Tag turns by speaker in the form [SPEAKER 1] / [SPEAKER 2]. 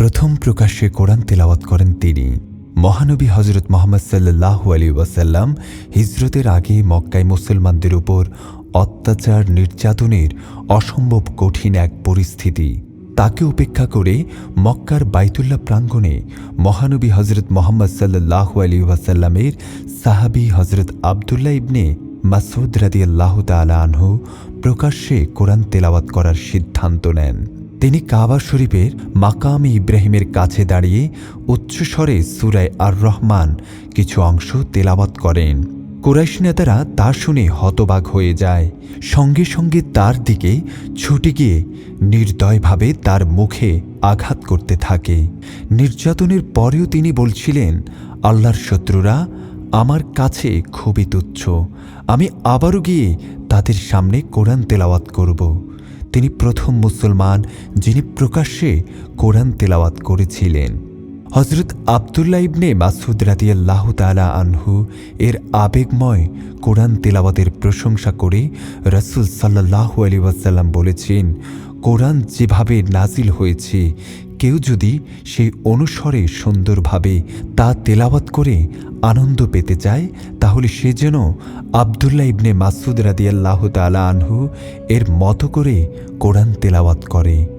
[SPEAKER 1] প্রথম প্রকাশ্যে কোরআন তেলাওয়াত করেন তিনি। মহানবী হজরত মোহাম্মদ সাল্লাহ আলী ওয়াসাল্লাম হিজরতের আগে মক্কায় মুসলমানদের উপর অত্যাচার, নির্যাতনের অসম্ভব কঠিন এক পরিস্থিতি। তাকে উপেক্ষা করে মক্কার বাইতুল্লাহ প্রাঙ্গণে মহানবী হজরত মোহাম্মদ সাল্লাহ আলী ওয়াসাল্লামের সাহাবি হজরত আবদুল্লাহ ইবনে মাসুদ রাদি আল্লাহ তালা আনহু প্রকাশ্যে কোরআন তেলাওয়াত করার সিদ্ধান্ত নেন। তিনি কাবা শরীফের মাকামি ইব্রাহিমের কাছে দাঁড়িয়ে উচ্চস্বরে সুরায় আর রহমান কিছু অংশ তেলাওয়াত করেন। কুরাইশ নেতারা তা শুনে হতবাক হয়ে যায়। সঙ্গে সঙ্গে তার দিকে ছুটে গিয়ে নির্দয়ভাবে তার মুখে আঘাত করতে থাকে। নির্যাতনের পরেও তিনি বলছিলেন, আল্লাহর শত্রুরা, আমার কাছে খুবই তুচ্ছ আমি আবারও গিয়ে তাদের সামনে কোরআন তেলাওয়াত করব। তিনি প্রথম মুসলমান যিনি প্রকাশ্যে কোরআন তেলাওয়াত করেছিলেন। হজরত আবদুল্লা ইবনে মাসুদ রাতিয়াল্লাহ তালা আনহু এর আবেগময় কোরআন তেলাওয়াতের প্রশংসা করে রসুল সাল্লাহ আলী ওয়াসাল্লাম বলেছেন, কোরআন যেভাবে নাজিল হয়েছে কেউ যদি সেই অনুসরে সুন্দরভাবে তা তেলাওয়াত করে আনন্দ পেতে চায়, তাহলে সে যেন আবদুল্লাহ ইবনে মাসুদ রাদিয়াল্লাহ তালা আনহু এর মতো করে কোরআন তেলাওয়াত করে।